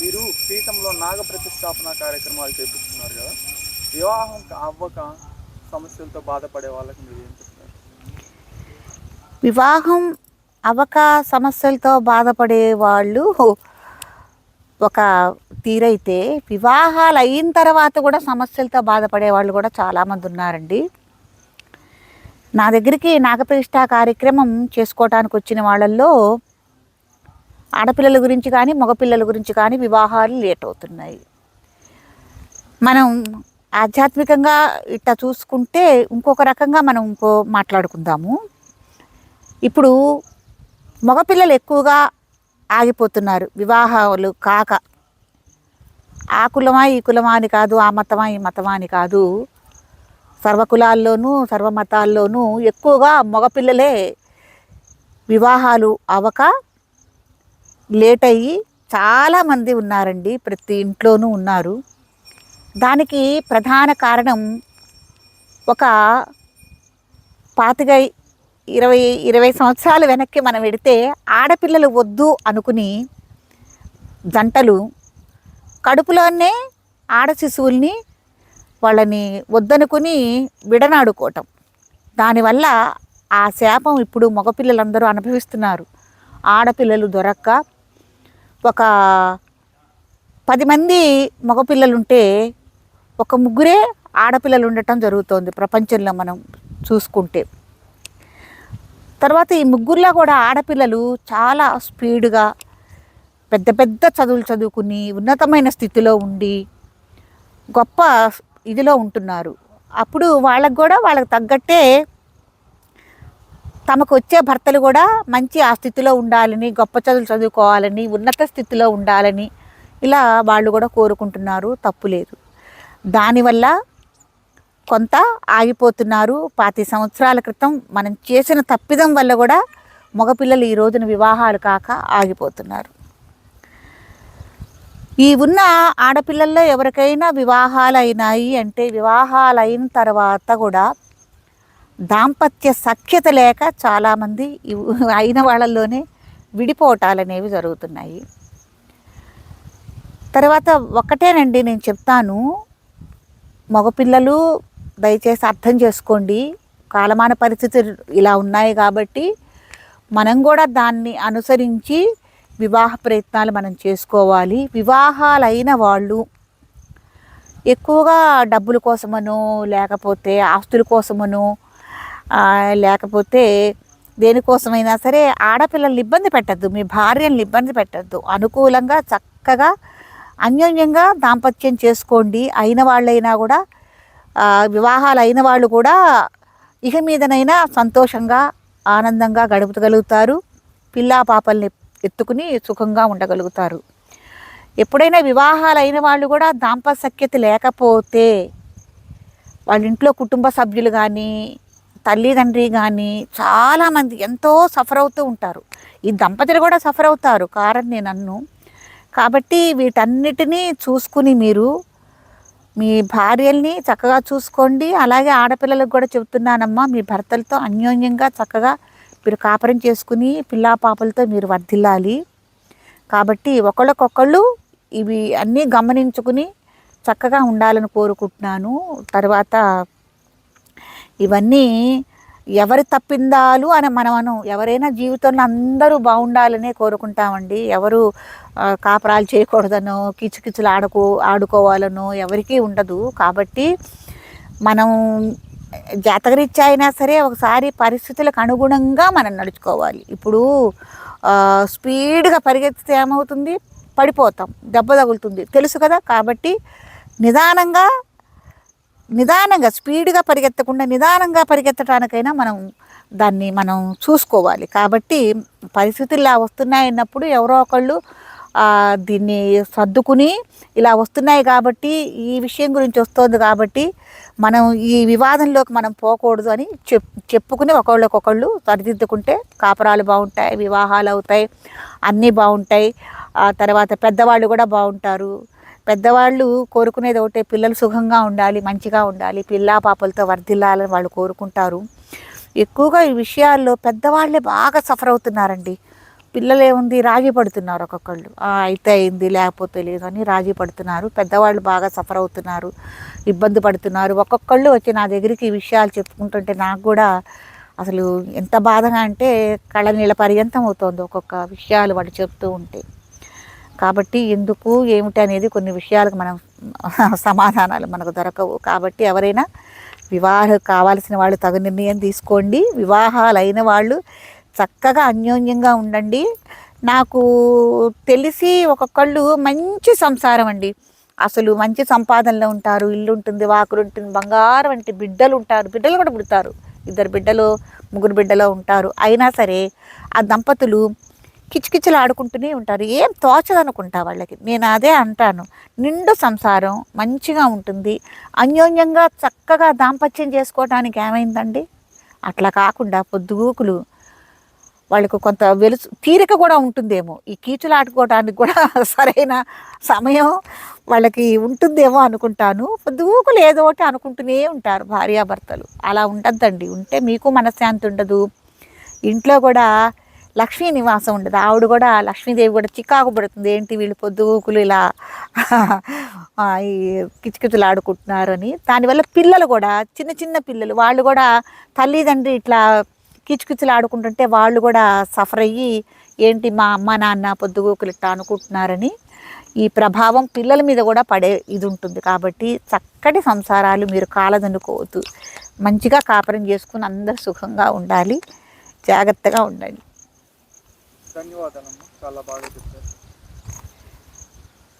మీరు పీఠంలో నాగ ప్రతిష్టాపన కార్యక్రమాలు చేపిస్తున్నారు కదా వివాహం అవ్వక సమస్యలతో బాధపడే వాళ్ళకి మీరు ఏం చెప్తారు? వివాహం అవక సమస్యలతో బాధపడే వాళ్ళు ఒక తీరైతే వివాహాలు అయిన తర్వాత కూడా సమస్యలతో బాధపడే వాళ్ళు కూడా చాలామంది ఉన్నారండి. నా దగ్గరికి నాగప్రతిష్ట కార్యక్రమం చేసుకోవటానికి వచ్చిన వాళ్ళల్లో ఆడపిల్లల గురించి కానీ మగపిల్లల గురించి కానీ వివాహాలు లేట్ అవుతున్నాయి. మనం ఆధ్యాత్మికంగా ఇట్లా చూసుకుంటే ఇంకొక రకంగా మనం ఇంకో మాట్లాడుకుందాము. ఇప్పుడు మగపిల్లలు ఎక్కువగా ఆగిపోతున్నారు. వివాహాలు కాక. ఆ కులమా ఈ కులమా అని కాదు ఆ మతమా ఈ మతమా అని కాదు. సర్వకులాల్లోనూ సర్వమతాల్లోనూ ఎక్కువగా మగపిల్లలే వివాహాలు అవక లేట్ అయ్యి చాలామంది ఉన్నారండి ప్రతి ఇంట్లోనూ ఉన్నారు. దానికి ప్రధాన కారణం ఒక పాతిక ఇరవై ఇరవై సంవత్సరాలు వెనక్కి మనం వెడితే ఆడపిల్లలు వద్దు అనుకుని జంటలు కడుపులోనే ఆడ శిశువుల్ని వాళ్ళని వద్దనుకుని విడనాడుకోవటం. దానివల్ల ఆ శాపం ఇప్పుడు మగపిల్లలందరూ అనుభవిస్తున్నారు. ఆడపిల్లలు దొరక్క ఒక పది మంది మగపిల్లలుంటే ఒక ముగ్గురే ఆడపిల్లలు ఉండటం జరుగుతోంది ప్రపంచంలో మనం చూసుకుంటే. తర్వాత ఈ ముగ్గురులో కూడా ఆడపిల్లలు చాలా స్పీడ్గా పెద్ద పెద్ద చదువులు చదువుకుని ఉన్నతమైన స్థితిలో ఉండి గొప్ప ఇదిలో ఉంటున్నారు. అప్పుడు వాళ్ళకు కూడా వాళ్ళకి తగ్గట్టే తమకు వచ్చే భర్తలు కూడా మంచి ఆ స్థితిలో ఉండాలని గొప్ప చదువులు చదువుకోవాలని ఉన్నత స్థితిలో ఉండాలని ఇలా వాళ్ళు కూడా కోరుకుంటున్నారు. తప్పు లేదు. దానివల్ల కొంత ఆగిపోతున్నారు. పాతి సంవత్సరాల క్రితం మనం చేసిన తప్పిదం వల్ల కూడా మగపిల్లలు ఈ రోజున వివాహాలు కాక ఆగిపోతున్నారు. ఈ ఉన్న ఆడపిల్లల్లో ఎవరికైనా వివాహాలు అయినాయి అంటే వివాహాలు అయిన తర్వాత కూడా దాంపత్య సఖ్యత లేక చాలామంది అయిన వాళ్ళల్లోనే విడిపోవటాలు అనేవి జరుగుతున్నాయి. తర్వాత ఒక్కటేనండి నేను చెప్తాను. మగపిల్లలు దయచేసి అర్థం చేసుకోండి. కాలమాన పరిస్థితులు ఇలా ఉన్నాయి కాబట్టి మనం కూడా దాన్ని అనుసరించి వివాహ ప్రయత్నాలు మనం చేసుకోవాలి. వివాహాలైన వాళ్ళు ఎక్కువగా డబ్బుల కోసమనో లేకపోతే ఆస్తుల కోసమనో లేకపోతే దేనికోసమైనా సరే ఆడపిల్లల్ని ఇబ్బంది పెట్టద్దు మీ భార్యని ఇబ్బంది పెట్టద్దు. అనుకూలంగా చక్కగా అన్యోన్యంగా దాంపత్యం చేసుకోండి. అయిన వాళ్ళైనా కూడా వివాహాలు అయిన వాళ్ళు కూడా ఇక మీదనైనా సంతోషంగా ఆనందంగా గడుపుతగలుగుతారు. పిల్లా పాపల్ని ఎత్తుకుని సుఖంగా ఉండగలుగుతారు. ఎప్పుడైనా వివాహాలు అయిన వాళ్ళు కూడా దాంపత్య సఖ్యత లేకపోతే వాళ్ళ ఇంట్లో కుటుంబ సభ్యులు కానీ తల్లిదండ్రి కానీ చాలామంది ఎంతో సఫర్ అవుతూ ఉంటారు. ఈ దంపతులు కూడా సఫర్ అవుతారు. కారణం నేను అన్ను. కాబట్టి వీటన్నిటినీ చూసుకుని మీరు మీ భార్యల్ని చక్కగా చూసుకోండి. అలాగే ఆడపిల్లలకు కూడా చెబుతున్నానమ్మా మీ భర్తలతో అన్యోన్యంగా చక్కగా మీరు కాపురం చేసుకుని పిల్లా పాపలతో మీరు వర్ధిల్లాలి. కాబట్టి ఒకళ్ళకొకళ్ళు ఇవి అన్నీ గమనించుకుని చక్కగా ఉండాలని కోరుకుంటున్నాను. తర్వాత ఇవన్నీ ఎవరి తప్పిందాలు అని మనమను ఎవరైనా జీవితంలో అందరూ బాగుండాలనే కోరుకుంటామండి. ఎవరు కాపరాలు చేయకూడదనో కిచుకిచులు ఆడుకో ఆడుకోవాలనో ఎవరికీ ఉండదు. కాబట్టి మనం జాతకరీత్యా అయినా సరే ఒకసారి పరిస్థితులకు అనుగుణంగా మనం నడుచుకోవాలి. ఇప్పుడు స్పీడ్గా పరిగెత్తితే ఏమవుతుంది? పడిపోతాం. దెబ్బ తగులుతుంది. తెలుసు కదా? కాబట్టి నిదానంగా నిదానంగా స్పీడ్గా పరిగెత్తకుండా నిదానంగా పరిగెత్తడానికైనా మనం దాన్ని మనం చూసుకోవాలి. కాబట్టి పరిస్థితులు ఇలా వస్తున్నాయి అన్నప్పుడు ఎవరో ఒకళ్ళు దీన్ని సర్దుకుని ఇలా వస్తున్నాయి కాబట్టి ఈ విషయం గురించి వస్తుంది కాబట్టి మనం ఈ వివాదంలోకి మనం పోకూడదు అని చెప్ చెప్పుకుని ఒకళ్ళకొకళ్ళు సరిదిద్దుకుంటే కాపురాలు బాగుంటాయి వివాహాలు అవుతాయి అన్నీ బాగుంటాయి. తర్వాత పెద్దవాళ్ళు కూడా బాగుంటారు. పెద్దవాళ్ళు కోరుకునేది ఒకటే పిల్లలు సుఖంగా ఉండాలి మంచిగా ఉండాలి పిల్లా పాపలతో వర్ధిల్లాలని వాళ్ళు కోరుకుంటారు. ఎక్కువగా ఈ విషయాల్లో పెద్దవాళ్ళే బాగా సఫర్ అవుతున్నారండి. పిల్లలేముంది రాజీ పడుతున్నారు ఒక్కొక్కళ్ళు. అయితే అయింది లేకపోతే లేదు అని రాజీ పడుతున్నారు. పెద్దవాళ్ళు బాగా సఫర్ అవుతున్నారు ఇబ్బంది పడుతున్నారు. ఒక్కొక్కళ్ళు వచ్చి నా దగ్గరికి ఈ విషయాలు చెప్పుకుంటుంటే నాకు కూడా అసలు ఎంత బాధగా అంటే కళ్ళ నీళ్ళ పర్యంతం అవుతుంది ఒక్కొక్క విషయాలు వాళ్ళు చెప్తూ ఉంటే. కాబట్టి ఎందుకు ఏమిటి అనేది కొన్ని విషయాలకు మనం సమాధానాలు మనకు దొరకవు. కాబట్టి ఎవరైనా వివాహం కావాల్సిన వాళ్ళు తగు నిర్ణయం తీసుకోండి. వివాహాలు అయిన వాళ్ళు చక్కగా అన్యోన్యంగా ఉండండి. నాకు తెలిసి ఒక్కొక్కళ్ళు మంచి సంసారం అండి. అసలు మంచి సంపాదనలో ఉంటారు ఇల్లు ఉంటుంది వాకులు ఉంటుంది బంగారం వంటి బిడ్డలు ఉంటారు బిడ్డలు కూడా పుడతారు. ఇద్దరు బిడ్డలు ముగ్గురు బిడ్డలో ఉంటారు. అయినా సరే ఆ దంపతులు కిచకిచలు ఆడుకుంటూనే ఉంటారు. ఏం తోచదనుకుంటా వాళ్ళకి? నేను అదే అంటాను. నిండు సంసారం మంచిగా ఉంటుంది. అన్యోన్యంగా చక్కగా దాంపత్యం చేసుకోవడానికి ఏమైందండి? అట్లా కాకుండా పొద్దుగూకులు వాళ్ళకు కొంత వెలుసు తీరిక కూడా ఉంటుందేమో. ఈ కీచులు ఆడుకోవడానికి కూడా సరైన సమయం వాళ్ళకి ఉంటుందేమో అనుకుంటాను. పొద్దుగూకులు ఏదో ఒకటి అనుకుంటూనే ఉంటారు భార్యాభర్తలు. అలా ఉండద్దండి. ఉంటే మీకు మనశ్శాంతి ఉండదు. ఇంట్లో కూడా లక్ష్మీ నివాసం ఉండదు ఆవిడ కూడా లక్ష్మీదేవి కూడా చికాకు పడుతుంది. ఏంటి వీళ్ళు పొద్దుగూకులు ఇలా ఈ కిచకిచలు ఆడుకుంటున్నారు అని దానివల్ల పిల్లలు కూడా చిన్న చిన్న పిల్లలు వాళ్ళు కూడా తల్లిదండ్రి ఇట్లా కిచకిచలు ఆడుకుంటుంటే వాళ్ళు కూడా సఫర్ అయ్యి ఏంటి మా అమ్మ నాన్న పొద్దుగూకులు ఇట్లా అనుకుంటున్నారని ఈ ప్రభావం పిల్లల మీద కూడా పడే ఇది ఉంటుంది కాబట్టి చక్కటి సంసారాలు మీరు కాలదనుకోవద్దు మంచిగా కాపురం చేసుకుని అందరు సుఖంగా ఉండాలి. జాగ్రత్తగా ఉండండి. ధన్యవాదాలమ్మా. చాలా బాగా చెప్పారు.